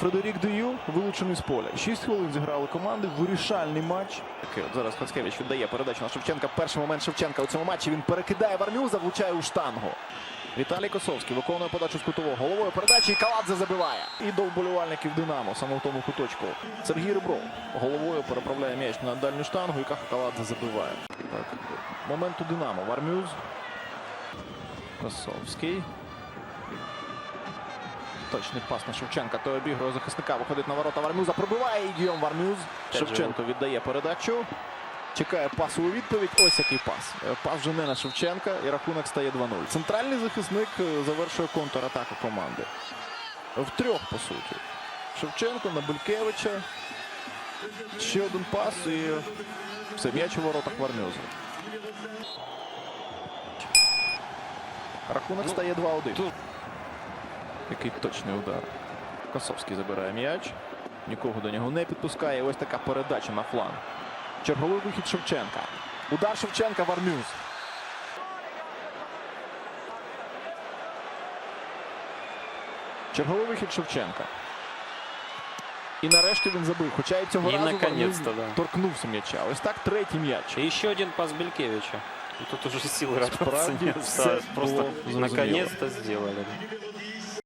Фредерік Дию вилучений з поля. Шість хвилин зіграли команди. Вирішальний матч. Такий от зараз Хацкевич віддає передачу на Шевченка. Перший момент Шевченка у цьому матчі. Він перекидає Вармюза, влучає у штангу. Віталій Косовський виконує подачу з кутового головою передачі і Каладзе забиває. І до вболівальників Динамо саме в тому куточку. Сергій Ребров головою переправляє м'яч на дальню штангу і Каха Каладзе забиває. Так. Момент у Динамо. Вармюз. Косовський. Точний пас на Шевченка. Той обігрує захисника. Виходить на ворота Вармюза. Пробиває і Гіом Вармюз. Шевченко віддає передачу. Чекає пасу у відповідь. Ось який пас. Е, Пас вже не на Шевченка і рахунок стає 2-0. Центральний захисник е, завершує контратаку команди. В трьох, по суті. Шевченко на Булькевича. Ще один пас і все, м'яч у воротах Вармюза. Рахунок стає 2-1. Який точний удар. Косовський забирає м'яч. Нікого до нього не підпускає. Ось така передача на фланг. Черговий вихід Шевченка. Удар Шевченка Вармюз. Черговий вихід Шевченка. І нарешті він забив. Хоча і цього І разу Вармюз да. торкнувся м'яча. Ось так третій м'яч. И еще один пас Белькевича. Тут уже Справді, все просто наконець-то сделали.